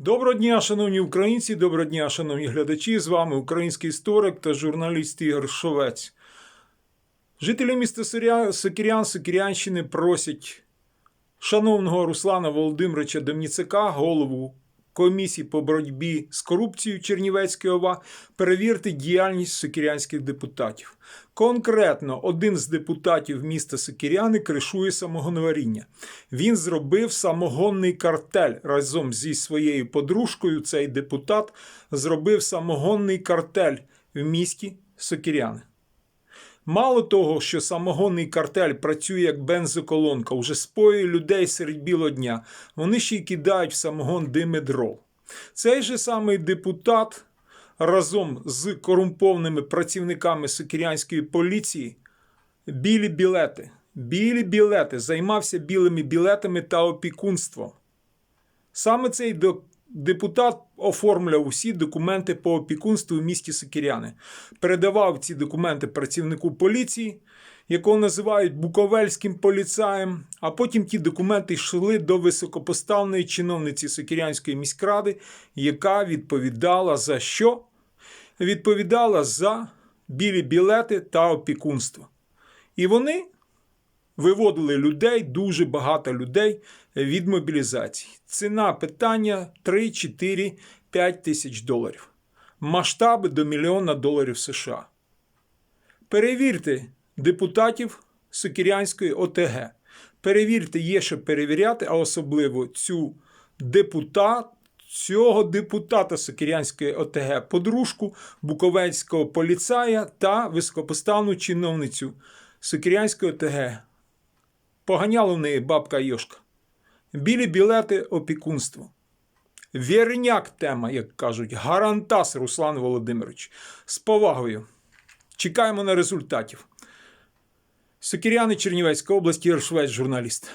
Доброго дня, шановні українці, доброго дня, шановні глядачі. З вами український історик та журналіст Ігор Шовець. Жителі міста Сокирян, Сокирянщини просять шановного Руслана Володимировича Демніцика, голову комісії по боротьбі з корупцією Чернівецької ОВА, перевірити діяльність сокирянських депутатів. Конкретно один з депутатів міста Сокиряни кришує самогоноваріння. Він зробив самогонний картель разом зі своєю подружкою. Цей депутат зробив самогонний картель в місті Сокиряни. Мало того, що самогонний картель працює як бензоколонка, уже споює людей серед білого дня, вони ще й кидають в самогон димедрол. Цей же самий депутат разом з корумпованими працівниками сокирянської поліції білі білети. Білі білети займався білими білетами та опікунством. Саме цей депутат оформляв усі документи по опікунству в місті Сокиряни, передавав ці документи працівнику поліції, якого називають Буковельським поліцаєм, а потім ті документи йшли до високопоставленої чиновниці Сокирянської міськради, яка відповідала за що? Відповідала за білі білети та опікунство. І вони виводили людей, дуже багато людей від мобілізації. Ціна питання 3, 4, 5 тисяч доларів. Масштаби до мільйона доларів США. Перевірте депутатів Сокирянської ОТГ. Перевірте, є що перевіряти, а особливо цю депутат, цього депутата Сокирянської ОТГ, подружку Буковецького поліцая та високопоставну чиновницю Сокирянської ОТГ. Поганяла в неї бабка Йошка. Білі білети опікунство. Вірняк тема, як кажуть, гарантас Руслан Володимирович. З повагою. Чекаємо на результатів. Сокіряни Чернівецької області, Єршвець, Швець, журналіст.